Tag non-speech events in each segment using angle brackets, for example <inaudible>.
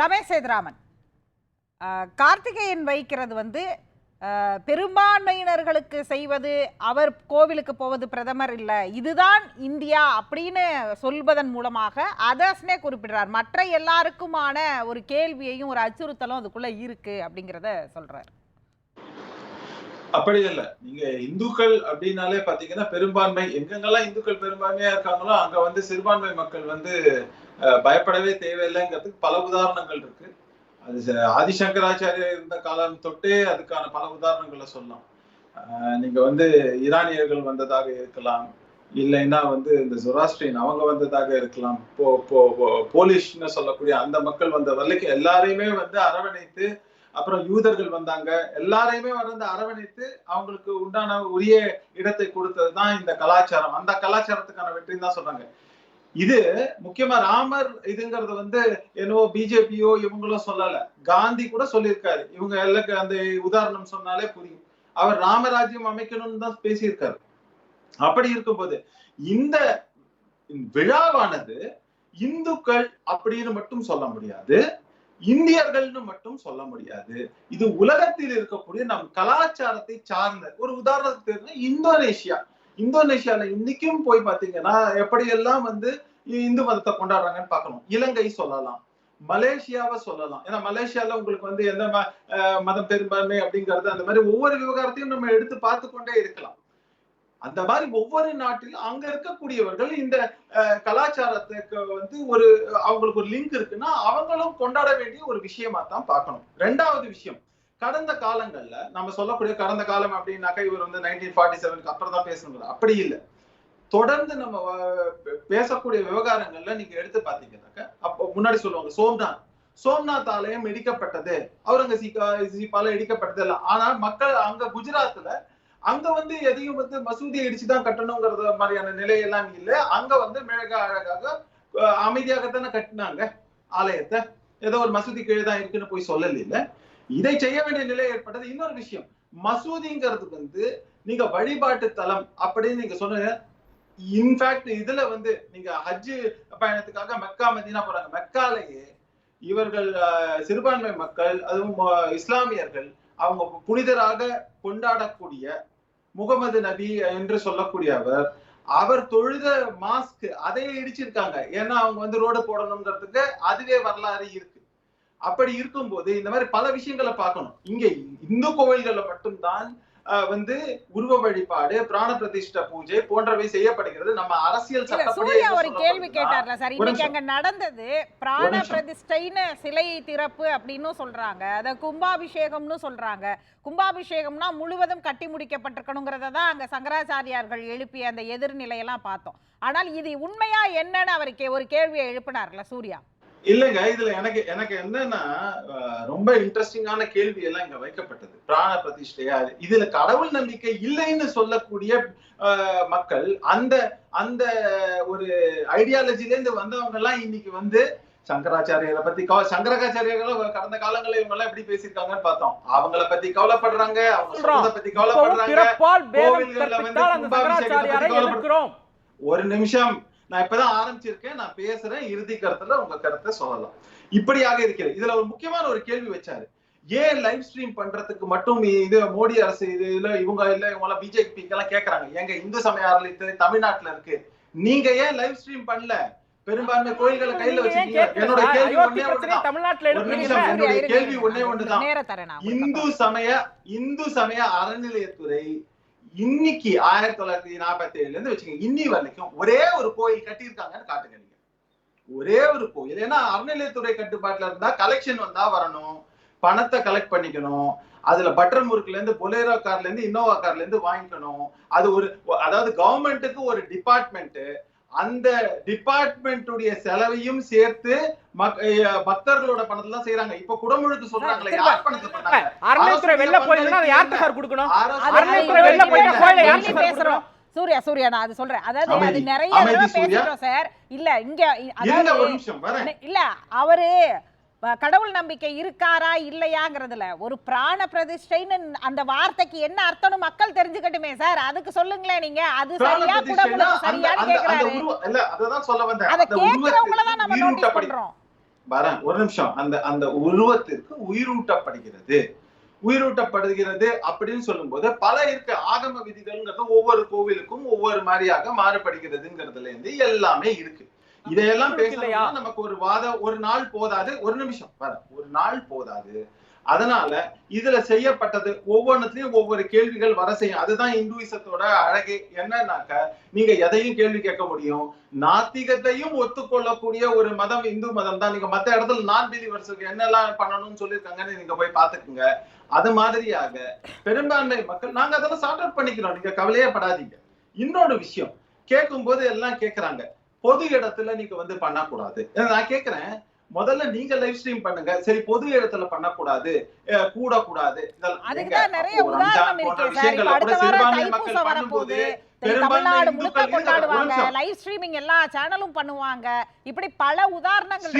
ரமேஷ் சேதுராமன். கார்த்திகேயன் வைக்கிறது வந்து பெரும்பான்மையினர்களுக்கு செய்வது அவர் கோவிலுக்கு போவது பிரதமர் இல்லை இதுதான் இந்தியா அப்படின்னு சொல்வதன் மூலமாக அதர்ஸ்னே குறிப்பிடுறார். மற்ற எல்லாருக்குமான ஒரு கேள்வியையும் ஒரு அச்சுறுத்தலும் அதுக்குள்ள இருக்கு அப்படிங்கிறத சொல்கிறார் அப்படி இல்ல. நீங்க இந்துக்கள் அப்படின்னாலே பாத்தீங்கன்னா பெரும்பான்மை எங்கெங்கெல்லாம் இந்துக்கள் பெரும்பான்மையா இருக்காங்களோ அங்க வந்து சிறுபான்மை மக்கள் வந்து பயப்படவே தேவையில்லைங்கிறதுக்கு பல உதாரணங்கள் இருக்கு. அது ஆதிசங்கராச்சாரியர் இருந்த காலம் தொட்டே அதுக்கான பல உதாரணங்களை சொல்லலாம். நீங்க வந்து ஈரானியர்கள் வந்ததாக இருக்கலாம். இல்லைன்னா வந்து இந்த ஜொராஸ்ட்ரின் அவங்க வந்ததாக இருக்கலாம். போ போலிஷ்னு சொல்லக்கூடிய அந்த மக்கள் வந்த வரைக்கும் எல்லாரையுமே வந்து அரவணைத்து அப்புறம் யூதர்கள் வந்தாங்க. எல்லாரையுமே வந்து அரவணைத்து அவங்களுக்கு உண்டான உரிய இடத்தை கொடுத்தது தான் இந்த கலாச்சாரம். அந்த கலாச்சாரத்துக்கான வெற்றின்னு தான் சொல்றாங்க. இது முக்கியமா ராமர் இதுங்கிறது வந்து என்னவோ பிஜேபியோ இவங்களோ சொல்லல. காந்தி கூட சொல்லியிருக்காரு. இவங்க எல்லாருக்கு அந்த உதாரணம் சொன்னாலே புரியும். அவர் ராமராஜ்யம் அமைக்கணும்னு தான் பேசியிருக்காரு. அப்படி இருக்கும்போது இந்த விழாவானது இந்துக்கள் அப்படின்னு மட்டும் சொல்ல முடியாது. இந்தியர்கள்னு மட்டும் சொல்ல முடியாது. இது உலகத்தில் இருக்கக்கூடிய நம் கலாச்சாரத்தை சார்ந்த ஒரு உதாரணத்துக்கு இந்தோனேஷியா. இந்தோனேஷியால இன்னைக்கும் போய் பாத்தீங்கன்னா எப்படியெல்லாம் வந்து இந்து மதத்தை கொண்டாடுறாங்கன்னு பார்க்கணும். இலங்கை சொல்லலாம். மலேசியாவை சொல்லலாம். ஏன்னா மலேசியால உங்களுக்கு வந்து எந்த மதம் பெரும்பான்மை அப்படிங்கிறது அந்த மாதிரி ஒவ்வொரு விவகாரத்தையும் நம்ம எடுத்து பார்த்து கொண்டே இருக்கலாம். அந்த மாதிரி ஒவ்வொரு நாட்டிலும் அங்க இருக்கக்கூடியவர்கள் இந்த கலாச்சாரத்துக்கு வந்து ஒரு அவங்களுக்கு ஒரு லிங்க் இருக்குன்னா அவங்களும் கொண்டாட வேண்டிய ஒரு விஷயமா தான் பார்க்கணும். ரெண்டாவது விஷயம் கடந்த காலங்கள்ல நம்ம சொல்லக்கூடிய கடந்த காலம் அப்படின்னாக்கா இவர் வந்து நைன்டீன் ஃபார்ட்டி செவனுக்கு அப்புறம் தான் பேசணும் அப்படி இல்லை. தொடர்ந்து நம்ம பேசக்கூடிய விவகாரங்கள்ல நீங்க எடுத்து பாத்தீங்கன்னாக்க அப்போ முன்னாடி சொல்லுவாங்க சோம்நாத். சோம்நாத் ஆலயம் இடிக்கப்பட்டது அவுரங்கசீப்பால இடிக்கப்பட்டது இல்லை ஆனா மக்கள் அங்க குஜராத்ல அங்க வந்து எதையும் வந்து மசூதி இடிச்சுதான் கட்டணுங்கிறத மாதிரியான நிலையெல்லாம் இல்ல. அங்க வந்து மிளக அழகாக அமைதியாகத்தானே கட்டினாங்க ஆலயத்தை. ஏதோ ஒரு மசூதி கீழே தான் இருக்குன்னு போய் சொல்லல இல்ல இதை செய்ய வேண்டிய நிலை ஏற்பட்டது. இன்னொரு விஷயம். மசூதிங்கிறது வந்து நீங்க வழிபாட்டு தலம் அப்படின்னு நீங்க சொன்ன இன்ஃபேக்ட் இதுல வந்து நீங்க ஹஜ் பயணத்துக்காக மெக்கா மதினா போறாங்க. மெக்காலேயே இவர்கள் சிறுபான்மை மக்கள் அதுவும் இஸ்லாமியர்கள் அவங்க புனிதராக கொண்டாடக்கூடிய முகமது நபி என்று சொல்லக்கூடிய அவர் அவர் தொழுத மாஸ்க் அதையே இடிச்சிருக்காங்க. ஏன்னா அவங்க வந்து ரோடு போடணுங்கிறதுக்கு அதுவே வரலாறு இருக்கு. அப்படி இருக்கும்போது இந்த மாதிரி பல விஷயங்களை பார்க்கணும். இங்க இந்து கோவில்கள்ல மட்டும்தான் வந்து உருவ வழிபாடு பிராண பிரதிஷ்ட பூஜை போன்றவை செய்யப்படுகிறது. நம்ம அரசியல் சூர்யா ஒரு கேள்வி கேட்டார்ல சார். இன்னைக்கு. அங்க நடந்தது பிராண. பிரதிஷ்டைன்னு சிலை திறப்பு அப்படின்னு சொல்றாங்க. அத கும்பாபிஷேகம்னு சொல்றாங்க. கும்பாபிஷேகம்னா முழுவதும் கட்டி முடிக்கப்பட்டிருக்கணுங்கிறத தான் அங்க சங்கராச்சாரியார்கள் எழுப்பிய அந்த எதிர்நிலையெல்லாம் பார்த்தோம். ஆனால் இது உண்மையா என்னன்னு அவர் கே- ஒரு கேள்வியை எழுப்பினார்ல சூர்யா. இல்லைங்க இதுல எனக்கு எனக்கு என்னன்னா ரொம்ப இன்ட்ரெஸ்டிங்கான கேள்வி எல்லாம் இங்க வைக்கப்பட்டது. பிராண பிரதிஷ்டையா இதுல கடவுள் நம்பிக்கை இல்லைன்னு சொல்லக்கூடிய மக்கள் அந்த அந்த ஒரு ஐடியாலஜில இருந்து வந்தவங்க எல்லாம் இன்னைக்கு வந்து சங்கராச்சாரியரை பத்தி கவ சங்கராச்சாரியர்களும் கடந்த காலங்களில் இவங்க எல்லாம் எப்படி பேசியிருக்காங்கன்னு பார்த்தோம். அவங்கள பத்தி கவலைப்படுறாங்க அவங்க. சொல்றத பத்தி கவலைப்படுறாங்க. கோவில்கள்ல வந்து ஒரு நிமிஷம். நான் இப்பதான் ஆரம்பிச்சிருக்கேன் நான் பேசுறேன் இறுதி கருத்துல உங்க கருத்தை சொல்லலாம். இப்படியாக இருக்கிறது. இதுல ஒரு முக்கியமான ஒரு கேள்வி வச்சாரு. ஏன் லைவ் ஸ்ட்ரீம் பண்றதுக்கு மட்டும் இது மோடி அரசு இது இல்ல இவங்க இல்ல இவங்க எல்லாம் பிஜேபி எல்லாம் கேக்குறாங்க. எங்க இந்து சமய அறநிலையத்துறை தமிழ்நாட்டுல இருக்கு. நீங்க ஏன் லைவ் ஸ்ட்ரீம் பண்ணல? பெரும்பான்மை கோயில்களை கையில வச்சுக்கீங்க கேட்கல என்னோட? கேள்வி பிரச்சனையை ஒண்ணுதான் கேள்வி. ஒண்ணே ஒண்ணுதான். இந்து சமய இந்து சமய அறநிலையத்துறை இன்னைக்கு ஆயிரத்தி தொள்ளாயிரத்தி நாற்பத்தி ஏழுல இருந்து வச்சுக்கோங்க இன்னி வரைக்கும் ஒரே ஒரு கோயில் கட்டியிருக்காங்கன்னு காட்டுங்க நீங்க. ஒரே ஒரு கோயில் ஏன்னா அறநிலையத்துறை கட்டுப்பாட்டுல இருந்தா கலெக்ஷன் வந்தா வரணும் பணத்தை கலெக்ட் பண்ணிக்கணும் அதுல பட்டர் முறுக்குல இருந்து பொலேரோ கார்ல இருந்து இன்னோவா கார்ல இருந்து வாங்கிக்கணும். அது ஒரு அதாவது கவர்மெண்ட்டுக்கு ஒரு டிபார்ட்மெண்ட் அந்த டிபார்ட்மெண்ட்டுடைய செலவையும் சேர்த்து பக்தர்களோட பணத்துல தான் செய்யறாங்க இப்ப குடமுழுக்கு சொல்றாங்களே யார் பணத்துல பண்ணாங்க வெளில போயிருந்தா அதை யார்கிட்ட சார் கொடுக்கணும்? வெளில போயிட்டா கோயிலை யார்கிட்ட பேசுறோம் சூர்யா. சூர்யா நான் அது சொல்றேன். அதாவது அது. நிறைய. பேசிட்டோம் சார். இல்ல இங்க இல்ல அவரு கடவுள் நம்பிக்கை இருக்காரா இல்லையாங்கிறதுல ஒரு பிராண பிரதிஷ்டைன்னு அந்த வார்த்தைக்கு என்ன அர்த்தம்னு மக்கள் தெரிஞ்சுக்கட்டுமே சார். அதுக்கு சொல்லுங்களேன் நீங்க. அது சரியா அந்த- சரியான்னு கேக்குறாரு. உருவ- இல்ல, அததான் சொல்ல வந்தேன். அதை அந்த கேக்குறவங்கள உருவத்தை தான் நம்ம நோட்டீஸ் பண்றோம். வரேன் ஒரு நிமிஷம். அந்த அந்த உருவத்திற்கு உயிரூட்டப்படுகிறது. உயிரூட்டப்படுகிறது அப்படின்னு சொல்லும்போது பல இருக்க. ஆகம விதிகள்ங்கிறது ஒவ்வொரு கோவிலுக்கும் ஒவ்வொரு மாதிரியாக மாறுபடுகிறதுங்கிறதுல இருந்து எல்லாமே இருக்கு. இதையெல்லாம்? பேசணும்னா நமக்கு ஒரு வாத ஒரு நாள் போதாது ஒரு நிமிஷம். ஒரு நாள் போதாது. அதனால இதுல செய்யப்பட்டது ஒவ்வொன்றுலயும் ஒவ்வொரு கேள்விகள் வர செய்யும். அதுதான் இந்துயிசத்தோட அழகே. என்னன்னாக்க நீங்க எதையும் கேள்வி கேட்க முடியும். நாத்திகத்தையும் ஒத்துக்கொள்ளக்கூடிய ஒரு மதம் இந்து மதம் தான் நீங்க மத்த இடத்துல நான் பிலிவர்ஸுக்கு என்னெல்லாம் பண்ணணும்னு சொல்லியிருக்காங்கன்னு நீங்க போய் பாத்துக்குங்க அது மாதிரியாக பெரும்பான்மை மக்கள் நாங்க அதெல்லாம் சார்ட் அவுட் பண்ணிக்கிறோம். நீங்க கவலையே படாதீங்க. இன்னொரு விஷயம். கேட்கும் போது எல்லாம் கேக்குறாங்க பொது இடத்துல நீங்க வந்து பண்ணக்கூடாது. நான் கேக்குறேன் முதல்ல நீங்க லைவ் ஸ்ட்ரீம் பண்ணுங்க. சரி பொது இடத்துல பண்ணக்கூடாது. அஹ் கூடக்கூடாது. இதெல்லாம் நிறைய உதாரணம் இருக்கே சார். அடுத்த கூட வாரம் தைப்பூசம் பெரும்பான்மை தமிழ்நாடு முழுக்க கொண்டாடுவாங்க. லைவ் ஸ்ட்ரீமிங் எல்லா சேனலும் பண்ணுவாங்க. இப்படி பல உதாரணங்கள்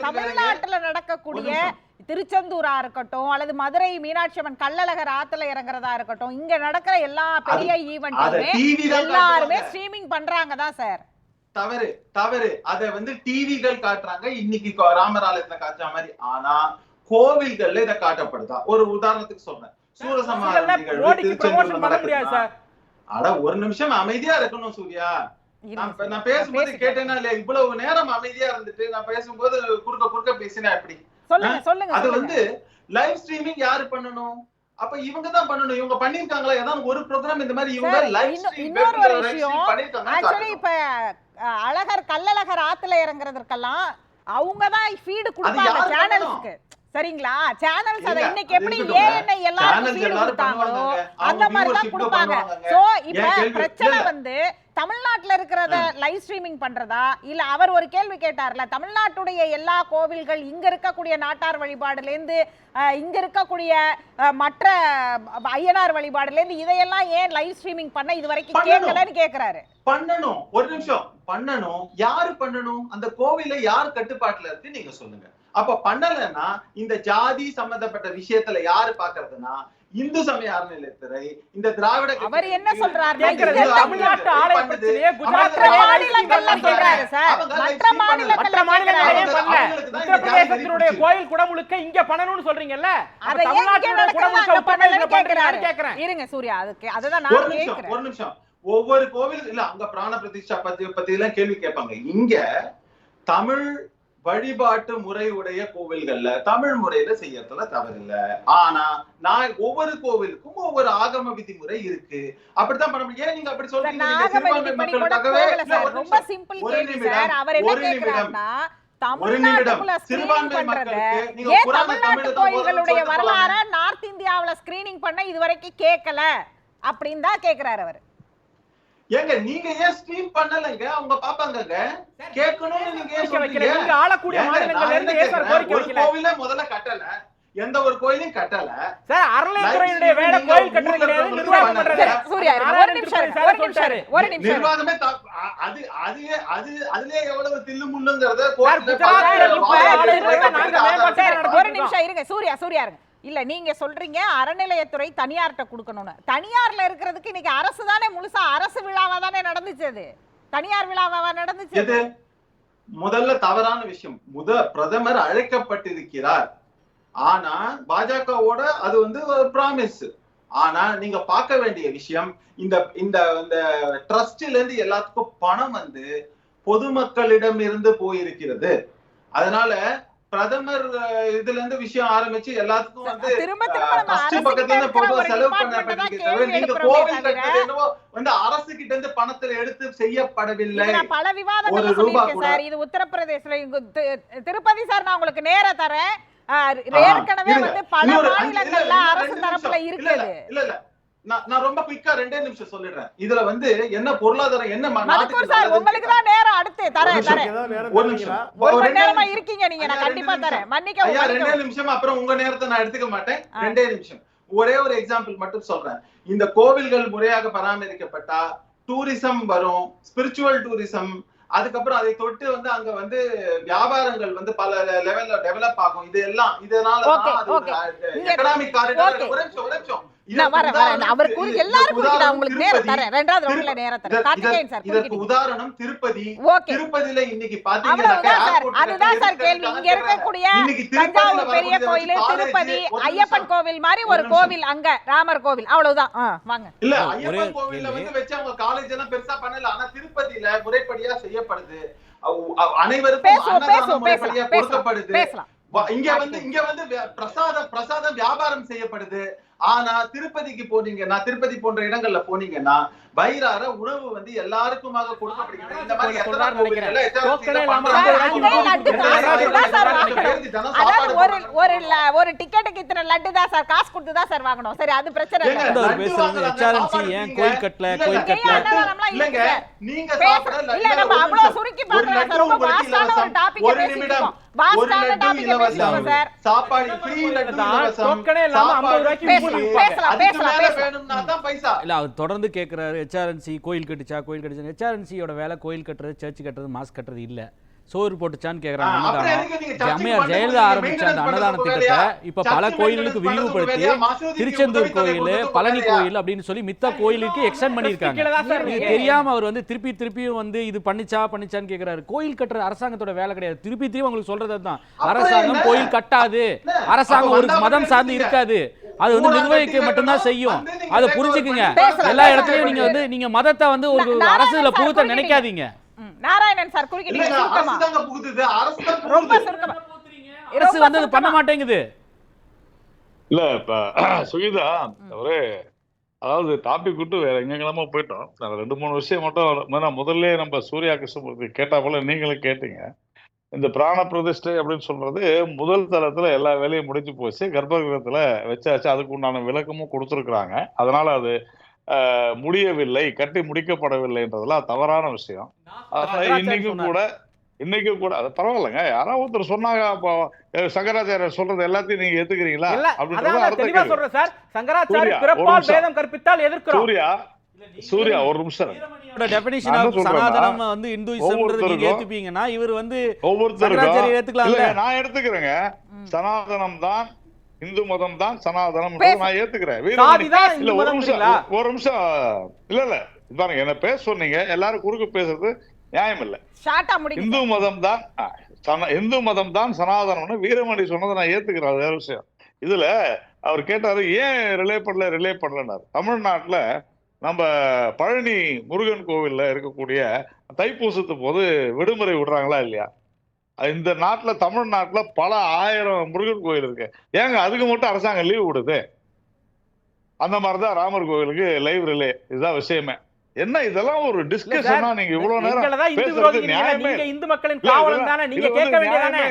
தமிழ்நாட்டுல நடக்கக்கூடிய. திருச்செந்தூரா இருக்கட்டும் அல்லது மதுரை மீனாட்சி அம்மன் கள்ளழகர் ஆத்துல இறங்குறதா இருக்கட்டும் இங்க நடக்கிற எல்லா பெரிய ஈவெண்ட்டுமே எல்லாருமே. ஸ்ட்ரீமிங் பண்றாங்க தான் சார் தவறு தவறு. அத வந்து டிவிகள் காட்டுறாங்க. இன்னைக்கு ராமராலயத்துல காட்டுற மாதிரி. ஆனா கோவில்கள்ல இத காட்டப்படுதா? ஒரு உதாரணத்துக்கு சொல்றேன். சூரசம்ஹாரம் நிகழ்வு சார் அட ஒரு நிமிஷம் அமைதியா இருக்கணும் சூர்யா. நான் பேசும்போது. கேட்டேன்னா இல்லையா? இவ்வளவு நேரம் அமைதியா இருந்துட்டு நான் பேசும்போது குறுக்க குறுக்க பேசினா எப்படி? சொல்லுங்க சொல்லுங்க அது. வந்து லைவ் ஸ்ட்ரீமிங் யாரு பண்ணணும்? அப்ப இவங்க தான் பண்ணணும். இவங்க பண்ணிருக்காங்களா ஏதாவது ஒரு ப்ரோக்ராம் இந்த மாதிரி இவங்க லைவ் ஸ்ட்ரீம் இன்னொரு ஒரு விஷயம், ஆக்சுவலி இப்ப அழகர் கள்ளழகர் ஆத்துல இறங்குறதுக்கெல்லாம் அவங்க தான் ஃபீடு கொடுப்பாங்க சேனல்ஸ்க்கு சரிங்களா? சேனல்ஸ் அத இன்னைக்கு எப்படி. ஏஎன்ஐ எல்லாரும் எல்லாரும் கொடுத்தாங்களோ. அந்த மாதிரி தான் கொடுப்பாங்க. சோ இப்ப பிரச்சனை. வந்து தமிழ்நாட்டுல இருக்கிறத லைவ் ஸ்ட்ரீமிங் பண்றதா? இல்ல அவர் ஒரு கேள்வி கேட்டார்ல தமிழ்நாட்டுடைய எல்லா கோவில்கள் இங்க இருக்கக்கூடிய நாட்டார் வழிபாடுல இருந்து இங்க இருக்கக்கூடிய மற்ற ஐயனார் வழிபாடுல இருந்து இதையெல்லாம் ஏன் லைவ் ஸ்ட்ரீமிங் பண்ண இது வரைக்கும். கேட்கலன்னு கேக்குறாரு. பண்ணணும். ஒரு நிமிஷம். பண்ணணும். யாரு பண்ணணும்? அந்த கோவில யார் கட்டுப்பாட்டுல இருக்கு? நீங்க சொல்லுங்க. அப்ப பண்ணலைன்னா இந்த ஜாதி சம்பந்தப்பட்ட விஷயத்துல யாரு பாக்குறதுன்னா இந்து சமய அறநிலையத்துறை இந்த திராவிட அவர் என்ன இதெல்லாம் தமிழ்நாட்டு ஆலய பிரச்சனையே குஜராத்ல மாநிலங்கள்ல சொல்றாரு சார் மற்ற மாநிலங்கள்ல. ஏன் பண்ணல உத்தரப்பிரதேசத்தினுடைய கோயில் குடமுழுக்க இங்க பண்ணணும்னு சொல்றீங்கல்ல அதை நடக்கிறதா குடமுழுக்க உத்தரப்பிரதேசத்துல கேக்குறாரு. கேக்குறேன் இருங்க சூர்யா அதுக்கு அதுதான் ஒரு நான் நிமிஷம் கேக்குறேன் ஒரு நிமிஷம் ஒவ்வொரு கோவில் இல்ல அங்க பிராண பிரதிஷ்டா பத்தி பத்தி எல்லாம் கேள்வி கேட்பாங்க இங்க தமிழ் வழிபாட்டு முறையுடைய கோவில்கள்ல தமிழ் முறையில செய்யறதுல தவறில்ல. ஆனா நான் ஒவ்வொரு கோவிலுக்கும் ஒவ்வொரு ஆகம விதிமுறை இருக்கு. அப்படித்தான் பண்ண ஏன் நீங்க அப்படி சொல்றீங்க? தமிழ்நாட்டுக்குள்ள ஸ்கிரீனிங் பண்றத. ஏன் தமிழ்நாட்டு கோயில்களுடைய வரலாற நார்த் இந்தியாவுல ஸ்கிரீனிங் பண்ண இது வரைக்கும் கேட்கல அப்படின்னு தான் கேக்குறாரு அவர். ஏங்க நீங்க ஏன் ஸ்ட்ரீம் பண்ணலங்க அவங்க பாப்பாங்கங்க கேட்கணும்னு நீங்க ஏன் சொல்றீங்க நீங்க ஆளக்கூடிய மாநிலங்கள்ல இருந்து ஏன் சார்? கோரிக்கை வைக்கல கோவிலே முதல்ல கட்டல எந்த ஒரு கோயிலையும் கட்டல சார் அறநிலையத்துறையினுடைய வேலை கோயில் கட்டுறது கிடையாது நிர்வாகம். பண்றது சரி, சூர்யா. ஒரு நிமிஷம் ஒரு நிமிஷம். ஒரு நிமிஷம். நிர்வாகமே அது அது அது அதுலயே எவ்வளவு தில்லு முள்ளுங்கிறத. ஒரு நிமிஷம் இருங்க சூர்யா சூர்யா இருங்க இல்ல நீங்க சொல்றீங்க அறநிலையத்துறை தனியார்கிட்ட கொடுக்கணும்னு. தனியார்ல இருக்கிறதுக்கு இன்னைக்கு அரசு தானே முழுசா அரசு விழாவா தானே நடந்துச்சு தனியார் விழாவா நடந்துச்சு முதல்ல தவறான விஷயம். முத பிரதமர் அழைக்கப்பட்டிருக்கிறார். ஆனா பாஜகவோட அது வந்து ஒரு ப்ராமிஸ் ஆனா நீங்க பார்க்க வேண்டிய விஷயம் இந்த இந்த இந்த ட்ரஸ்ட்ல இருந்து எல்லாத்துக்கும் பணம் வந்து பொதுமக்களிடம் இருந்து போயிருக்கிறது. அதனால பிரதமர் இதுல இருந்து விஷயம் ஆரம்பிச்சு எல்லாத்துக்கும் வந்து அரசு பக்கத்துல இருந்து பொதுவா செலவு தவிர நீங்க கோவில் கட்டுறது என்னவோ வந்து அரசு கிட்ட இருந்து பணத்துல எடுத்து செய்யப்படவில்லை. பல ரூபா சொல்லியிருக்கேன். சார். இது உத்தரப்பிரதேசல திருப்பதி சார் நான் உங்களுக்கு நேர தரேன். ஏற்கனவே. வந்து பல மாநிலங்கள்ல அரசு தரப்புல இருக்குது இல்ல இல்ல. நான் நான் ரொம்ப குயிக்கா ரெண்டே நிமிஷம் சொல்லிடுறேன். இதுல வந்து என்ன பொருளாதாரம் என்ன உங்களுக்கு தான் நேரம் அடுத்து தரேன் ஒரு? நிமிஷம். ஒரு நேரமா நிமிஷம். இருக்கீங்க நீங்க நான் கண்டிப்பா தரேன். மன்னிக்கவும் ஐயா ரெண்டே நிமிஷம்? அப்புறம் உங்க நேரத்தை நான் எடுத்துக்க மாட்டேன். ரெண்டே நிமிஷம். ஒரே ஒரு எக்ஸாம்பிள் மட்டும் சொல்றேன். இந்த கோவில்கள் முறையாக பராமரிக்கப்பட்டா டூரிசம் வரும் ஸ்பிரிச்சுவல் டூரிசம் அதுக்கப்புறம் அதை தொட்டு வந்து அங்க வந்து வியாபாரங்கள் வந்து பல லெவல்ல டெவலப் ஆகும். இது எல்லாம் இதனால எக்கனாமிக் காரிடார். ஒரு நிமிஷம் ஒரு நிமிஷம். உதாரணம் உங்களுக்கு நேரம் திருப்பதி. தரேன் ரெண்டாவது ரவுண்ட்ல நேரம் தரேன். இதற்கு- கார்த்திகேயன் சார் இதற்கு குறுக்கிட்டீங்க உதாரணம் திருப்பதி. ஓகே. திருப்பதியில இன்னைக்கு அதுதான் சார் கேள்வி. இங்க இருக்கக்கூடிய தஞ்சாவூர் பெரிய கோயில் திருப்பதி ஐயப்பன் கோவில் மாதிரி ஒரு கோவில் அங்க ராமர் கோவில். அவ்வளவுதான். வாங்க. இல்ல ஐயப்பன் கோவில்ல. வந்து வச்சு அவங்க காலேஜ் எல்லாம் பெருசா பண்ணல. ஆனா திருப்பதியில முறைப்படியா செய்யப்படுது. அனைவருக்கும் வ- இங்க வந்து இங்க வந்து பிரசாதம் பிரசாதம் வியாபாரம் செய்யப்படுது. ஆனா திருப்பதிக்கு போனீங்கன்னா திருப்பதி போன்ற இடங்கள்ல போனீங்கன்னா வயிறார உணவு வந்து எல்லாருக்குமாக கொடுக்கப்படுகிறது. இந்த மாதிரி ஒரு. ஒரு டிக்கெட்டுக்கு இத்தனை லட்டு தான் சார் காசு கொடுத்து தான் சார் வாங்கணும். சரி அது பிரச்சனை ஏன் கோயில் கட்டல, கோயில் இல்லைங்க. நீங்க சாப்பிட இல்ல நம்ம அவ்வளவு. சுருக்கி ஒரு பார்க்கலாம் சார். ரொம்ப வாஸ்டான ஒரு. டாபிக் வாஸ்டான டாபிக். சார். சாப்பாடு ஃப்ரீ லட்டு தான் இலவசம். டோக்கனே இல்லாம ஐம்பது சாப்பாடு ரூபாய்க்கு இல்ல அவர் தொடர்ந்து கேட்கிறாரு ஹெச்ஆர்என்சி கோயில் கட்டுச்சா கோயில் கட்டுச்சா ஹெச்ஆர்என்சியோட வேலை கோயில் கட்டுறது சர்ச் கட்டுறது மாஸ் கட்டுறது இல்ல. சோறு போட்டுச்சான்னு கேக்குறாங்க. அன்னதானம். அம்மையார் ஜெயலலிதா ஆரம்பிச்ச அந்த அன்னதான திட்டத்தை? இப்ப பல பண்றதுக்கு விரிவுபடுத்தி திருச்செந்தூர் கோயில் பழனி? கோயில் அப்படின்னு சொல்லி மித்த கோயிலுக்கு எக்ஸ்டெண்ட் தான் சார் இது. தெரியாம அவர் வந்து திருப்பி திருப்பியும் வந்து இது பண்ணிச்சா பண்ணிச்சான்னு கேக்குறாரு. கோயில் கட்டுறது அரசாங்கத்தோட வேலை கிடையாது. திருப்பி திருப்பி உங்களுக்கு சொல்றது தான் அப்புறம் அரசாங்கம்? கோயில் கட்டாது? அரசாங்கம் ஒரு மதம் சார்ந்து. இருக்காது. அது வந்து நிர்வகிக்க மட்டும்தான். செய்யும். அதை புரிஞ்சுக்குங்க. எல்லா. இடத்துலயும் நீங்க வந்து நீங்க மதத்தை வந்து ஒரு அரசுல நாராயணன் புகுத்த நினைக்காதீங்க. நாராயணன் சார் குறுக்கிட்டீங்க அரசு ரொம்ப. சுருக்கமா. வந்து அது பண்ண. மாட்டேங்குது. இல்ல இப்ப <clears throat> சுகிதா அவரு அதாவது டாபிக் விட்டு வேற எங்கெல்லாமோ போயிட்டோம். ரெண்டு மூணு விஷயம் மட்டும் முதல்ல நம்ம சூர்யா கிருஷ்ணமூர்த்தி கேட்டா போல நீங்களும் கேட்டீங்க. இந்த பிராண பிரதிஷ்டை அப்படின்னு சொல்றது முதல் தளத்துல எல்லா வேலையும் முடிஞ்சு போச்சு. கர்ப்பகிரகத்துல வச்சாச்சு. அதுக்கு உண்டான விளக்கமும் கொடுத்துருக்குறாங்க. அதனால அது முடியவில்லை. கட்டி முடிக்கப்படவில்லைன்றதெல்லாம் தவறான விஷயம். இன்னைக்கும் கூட இன்னைக்கும் கூட அது பரவாயில்லைங்க. யாராவது ஒருத்தர் சொன்னாங்க சங்கராச்சாரியர் சொல்றது எல்லாத்தையும் நீங்க ஏத்துக்கிறீங்களா? கேள்வி. சொல்றேன் சார். பிறப்பால். வேதம் கற்பித்தால் எதிர்க்கிறோம். சூர்யா சூர்யா ஒரு நிமிஷம். டெபினிஷன் ஆஃப் சனாதனம் வந்து இந்துயிசம்ன்றது நீங்க ஒவ்வொருத்தருக்கும் ஏத்துப்பீங்கன்னா இவர் வந்து ஒவ்வொருத்தருக்கும் ஏத்துக்கலாம்ல. இல்ல நான் எடுத்துக்கிறேங்க. சனாதனம் தான் இந்து மதம் தான் சனாதனம். நான் ஏத்துக்கிறேன். இல்ல ஒரு நிமிஷம் இல்ல ஒரு நிமிஷம் இல்ல இல்ல. பாருங்க என்ன பேச சொன்னீங்க எல்லாரும் குறுக்கு பேசுறது நியாயம் இல்ல. இந்து மதம் தான் இந்து மதம் தான் சனாதனம்னு வீரமணி சொன்னதை நான் ஏத்துக்கிறேன் அது வேற விஷயம். இதுல அவர் கேட்டாரு ஏன் ரிலே பண்ணல ரிலே பண்ணலன்னாரு. தமிழ்நாட்டுல நம்ம பழனி முருகன் கோவில்ல இருக்கக்கூடிய தைப்பூசத்து போது விடுமுறை விடுறாங்களா இல்லையா? இந்த நாட்டுல தமிழ்நாட்டுல பல ஆயிரம் முருகன் கோயில் இருக்கு. ஏங்க அதுக்கு மட்டும் அரசாங்கம் லீவு விடுது? அந்த மாதிரிதான் ராமர் கோவிலுக்கு லைவ் ரிலே இதுதான் விஷயமே. என்ன இதெல்லாம் ஒரு டிஸ்கஷனா நீங்க இவ்வளவு நேரம் இந்து மக்களின் இல்ல, காவலன் தானே நீங்க கேட்க வேண்டியதானே?